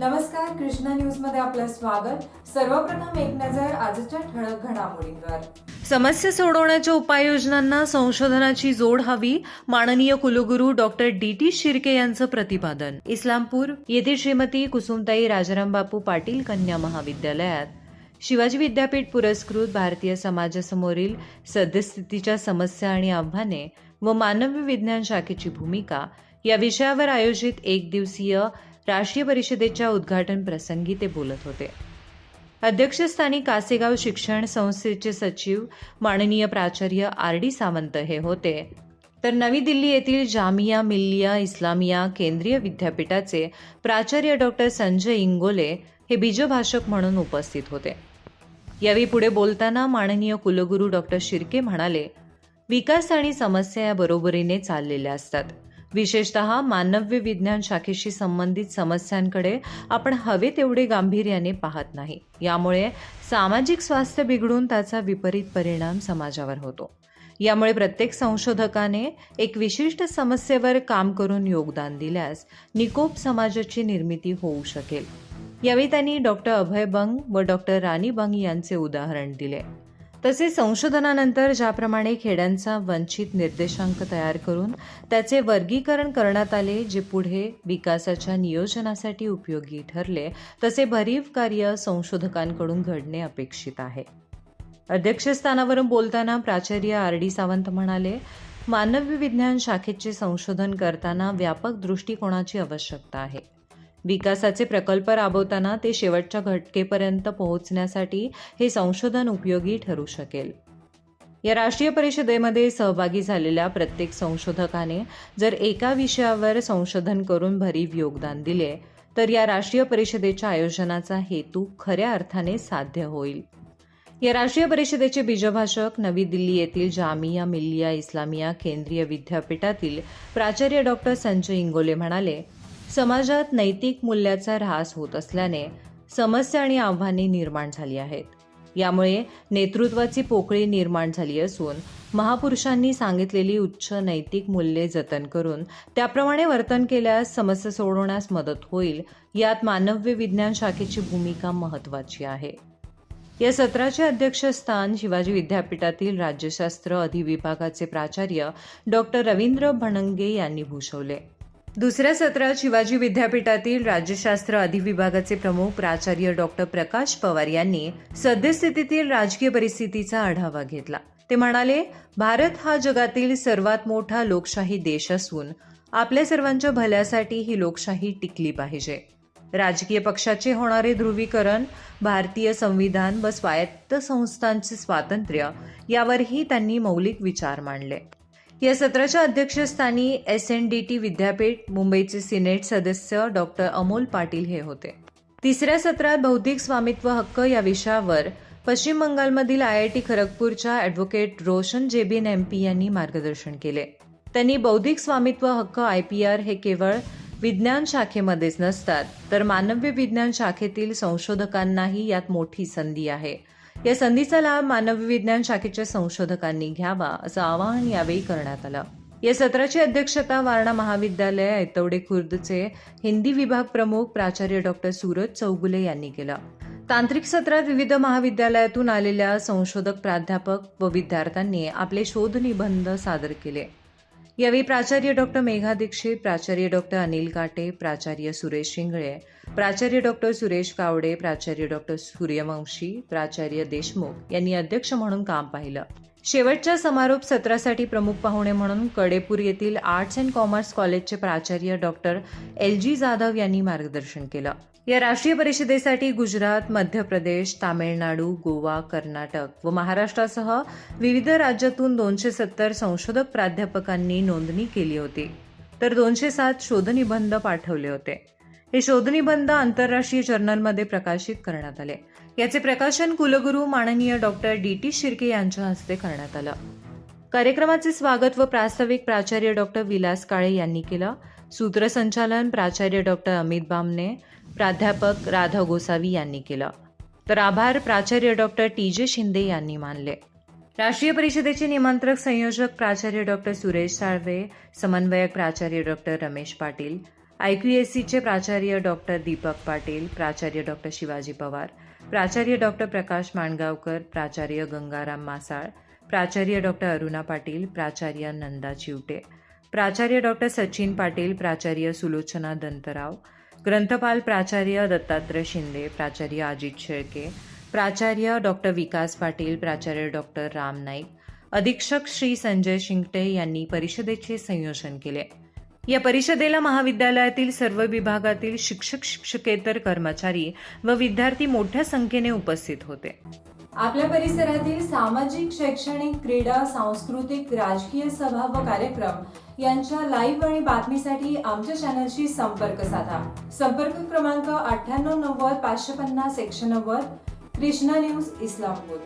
नमस्कार कृष्णा न्यूजमध्ये आपलं स्वागत. सर्वप्रथम एक नजर आजच्या ठळक घडामोडींवर. समस्या सोडवण्याच्या उपाययोजनांना संशोधनाची जोड हवी माननीय कुलगुरू डॉक्टर डी टी शिर्के यांचं प्रतिपादन. इस्लामपूर येथे श्रीमती कुसुमताई राजाराम बापू पाटील कन्या महाविद्यालयात. शिवाजी विद्यापीठ पुरस्कृत भारतीय समाजासमोरील सद्यस्थितीच्या समस्या आणि आव्हाने व मानवी विज्ञान शाखेची भूमिका या विषयावर आयोजित एक दिवसीय राष्ट्रीय परिषदेच्या उद्घाटन प्रसंगी ते बोलत होते. अध्यक्षस्थानी कासेगाव शिक्षण संस्थेचे सचिव माननीय प्राचार्य आर डी सावंत हे होते. तर नवी दिल्ली येथील जामिया मिल्लिया इस्लामिया केंद्रीय विद्यापीठाचे प्राचार्य डॉक्टर संजय इंगोले हे बीजभाषक म्हणून उपस्थित होते. यावेळी पुढे बोलताना माननीय कुलगुरू डॉक्टर शिर्के म्हणाले विकास आणि समस्या या बरोबरीने चाललेल्या असतात. विशेषतः मानव्य विज्ञान शाखेशी संबंधित समस्यांकडे आपण हवे तेवढे गांभीर्याने पाहत नाही. यामुळे सामाजिक स्वास्थ्य बिघडून त्याचा विपरीत परिणाम समाजावर होतो. यामुळे प्रत्येक संशोधकाने एक विशिष्ट समस्येवर काम करून योगदान दिल्यास निकोप समाजाची निर्मिती होऊ शकेल. यावेळी त्यांनी डॉक्टर अभय बंग व डॉक्टर राणी बंग यांचे उदाहरण दिले. तसेच संशोधनानंतर ज्याप्रमाणे खेड्यांचा वंचित निर्देशांक तयार करून त्याचे वर्गीकरण करण्यात आले जे पुढे विकासाच्या नियोजनासाठी उपयोगी ठरले तसे भरीव कार्य संशोधकांकडून घडणे अपेक्षित आहे. अध्यक्षस्थानावरून बोलताना प्राचार्य आर डी सावंत म्हणाले मानवी विज्ञान शाखेचे संशोधन करताना व्यापक दृष्टिकोनाची आवश्यकता आहे. विकासाचे प्रकल्प राबवताना ते शेवटच्या घटकेपर्यंत पोहोचण्यासाठी हे संशोधन उपयोगी ठरू शकेल. या राष्ट्रीय परिषदेमध्ये सहभागी झालेल्या प्रत्येक संशोधकाने जर एका विषयावर संशोधन करून भरीव योगदान दिले तर या राष्ट्रीय परिषदेच्या आयोजनाचा हेतू खऱ्या अर्थाने साध्य होईल. या राष्ट्रीय परिषदेचे बीजभाषक नवी दिल्ली येथील जामिया मिल्लिया इस्लामिया केंद्रीय विद्यापीठातील प्राचार्य डॉक्टर संजय इंगोले म्हणाले समाजात नैतिक मूल्याचा ऱ्हास होत असल्याने समस्या आणि आव्हाने निर्माण झाली आहेत. यामुळे नेतृत्वाची पोकळी निर्माण झाली असून महापुरुषांनी सांगितलेली उच्च नैतिक मूल्ये जतन करून त्याप्रमाणे वर्तन केल्यास समस्या सोडवण्यास मदत होईल यात मानव्य विज्ञान शाखेची भूमिका महत्त्वाची आहे. या सत्राचे अध्यक्षस्थान शिवाजी विद्यापीठातील राज्यशास्त्र अधिविभागाचे प्राचार्य डॉक्टर रवींद्र भणंगे यांनी भूषवले. दुसऱ्या सत्रात शिवाजी विद्यापीठातील राज्यशास्त्र अधिविभागाचे प्रमुख प्राचार्य डॉक्टर प्रकाश पवार यांनी सद्यस्थितीतील राजकीय परिस्थितीचा आढावा घेतला. ते म्हणाले भारत हा जगातील सर्वात मोठा लोकशाही देश असून आपल्या सर्वांच्या भल्यासाठी ही लोकशाही टिकली पाहिजे. राजकीय पक्षाचे होणारे ध्रुवीकरण भारतीय संविधान व स्वायत्त संस्थांचे स्वातंत्र्य यावरही त्यांनी मौलिक विचार मांडले. या सत्राच्या अध्यक्षस्थानी एस एन डी टी विद्यापीठ मुंबईचे सिनेट सदस्य डॉक्टर अमोल पाटील हे होते. तिसऱ्या सत्रात बौद्धिक स्वामित्व हक्क या विषयावर पश्चिम बंगालमधील I I T खरगपूरच्या advocate Roshan Jebin M P यांनी मार्गदर्शन केले. त्यांनी बौद्धिक स्वामित्व हक्क आय पी आर हे केवळ विज्ञान शाखेमध्येच नसतात तर मानव्य विज्ञान शाखेतील संशोधकांनाही यात मोठी संधी आहे. या संधीचा लाभ मानवी विज्ञान शाखेच्या संशोधकांनी घ्यावा असं आवाहन यावेळी करण्यात आलं. या सत्राची अध्यक्षता वारणा महाविद्यालय ऐतवडे खुर्दचे हिंदी विभाग प्रमुख प्राचार्य डॉक्टर सूरज चौगुले यांनी केलं. तांत्रिक सत्रात विविध महाविद्यालयातून आलेल्या संशोधक प्राध्यापक व विद्यार्थ्यांनी आपले शोध निबंध सादर केले. यावेळी प्राचार्य डॉक्टर मेघा दीक्षित प्राचार्य डॉक्टर अनिल काटे प्राचार्य सुरेश शिंगळे प्राचार्य डॉक्टर सुरेश कावडे प्राचार्य डॉक्टर सूर्यवंशी प्राचार्य देशमुख यांनी अध्यक्ष म्हणून काम पाहिलं. शेवटच्या समारोप सत्रासाठी प्रमुख पाहुणे म्हणून कडेपूर येथील आर्ट्स अँड कॉमर्स कॉलेजचे प्राचार्य डॉक्टर एल जी जाधव यांनी मार्गदर्शन केलं. या राष्ट्रीय परिषदेसाठी गुजरात मध्य प्रदेश तामिळनाडू गोवा कर्नाटक व महाराष्ट्रासह विविध राज्यातून दोनशे सत्तर संशोधक प्राध्यापकांनी नोंदणी केली होती. तर दोनशे सात शोधनिबंध पाठवले होते. हे शोधनिबंध आंतरराष्ट्रीय जर्नलमध्ये प्रकाशित करण्यात आले. याचे प्रकाशन कुलगुरू माननीय डॉक्टर डी. टी. शिर्के यांच्या हस्ते करण्यात आलं. कार्यक्रमाचे स्वागत व प्रास्ताविक प्राचार्य डॉक्टर विलास काळे यांनी केलं. सूत्रसंचालन प्राचार्य डॉक्टर अमित बामने प्राध्यापक राधा गोसावी यांनी केलं. तर आभार प्राचार्य डॉक्टर टी. जे. शिंदे यांनी मानले. राष्ट्रीय परिषदेचे निमंत्रक संयोजक प्राचार्य डॉक्टर सुरेश साळवे समन्वयक प्राचार्य doctor Ramesh Patil I Q S सीचे प्राचार्य डॉक्टर दीपक पाटील प्राचार्य डॉक्टर शिवाजी पवार प्राचार्य डॉक्टर प्रकाश माणगावकर प्राचार्य गंगाराम मासाळ प्राचार्य डॉक्टर अरुणा पाटील प्राचार्य नंदा चिवटे प्राचार्य डॉक्टर सचिन पाटील प्राचार्य सुलोचना दंतराव ग्रंथपाल प्राचार्य दत्तात्रय शिंदे प्राचार्य अजित शेळके प्राचार्य डॉक्टर विकास पाटील प्राचार्य डॉक्टर राम नाईक अधीक्षक श्री संजय शिंगटे यांनी परिषदेचे संयोजन केले. या परिषदेला महाविद्यालयातील सर्व विभागातील शिक्षक शिक्षकेतर कर्मचारी व विद्यार्थी मोठ्या संख्येने उपस्थित होते. आपल्या परिसरातील सामाजिक शैक्षणिक क्रीडा सांस्कृतिक राजकीय सभा व कार्यक्रम यांच्या लाईव्ह आणि बातमीसाठी आमच्या चॅनलशी संपर्क साधा. संपर्क क्रमांक अठ्ठ्याण्णव नव्वद पाचशे पन्नास एकशे नव्वद कृष्णा न्यूज इस्लामपूर.